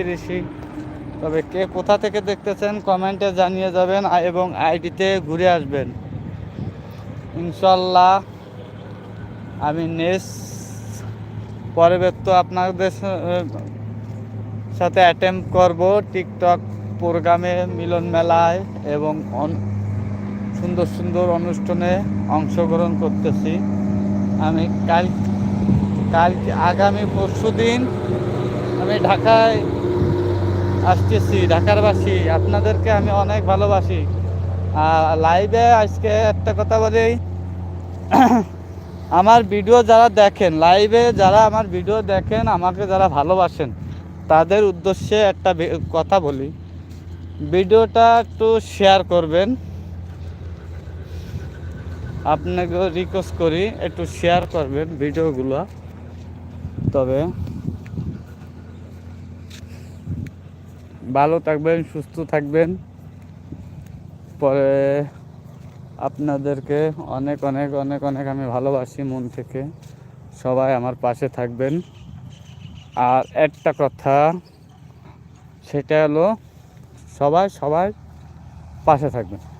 কৃষি তবে কে কোথা থেকে দেখতেছেন কমেন্টে জানিয়ে যাবেন এবং আইডিতে ঘুরে আসবেন। ইনশাল্লাহ আমি নেক্সট পরের তো আপনাদের সাথে অ্যাটেম্প করব টিকটক প্রোগ্রামে মিলন মেলায় এবং সুন্দর সুন্দর অনুষ্ঠানে অংশগ্রহণ করতেছি। আমি কাল কাল আগামী পরশু দিন আমি ঢাকায় আসতেছি, ঢাকারবাসী, আপনাদেরকে আমি অনেক ভালোবাসি। লাইভে আজকে একটা কথা বলি, আমার ভিডিও যারা দেখেন লাইভে যারা আমার ভিডিও দেখেন, আমাকে যারা ভালোবাসেন, তাদের উদ্দেশ্যে একটা কথা বলি। ভিডিওটা একটু শেয়ার করবেন। আপনাকে রিকোয়েস্ট করি, একটু শেয়ার করবেন ভিডিওগুলো তবে ভালো থাকবেন, সুস্থ থাকবেন। পরে আপনাদেরকে অনেক অনেক অনেক অনেক আমি ভালোবাসি মন থেকে। সবাই আমার পাশে থাকবেন। আর একটা কথা, সেটা হলো সবাই সবাই পাশে থাকবেন।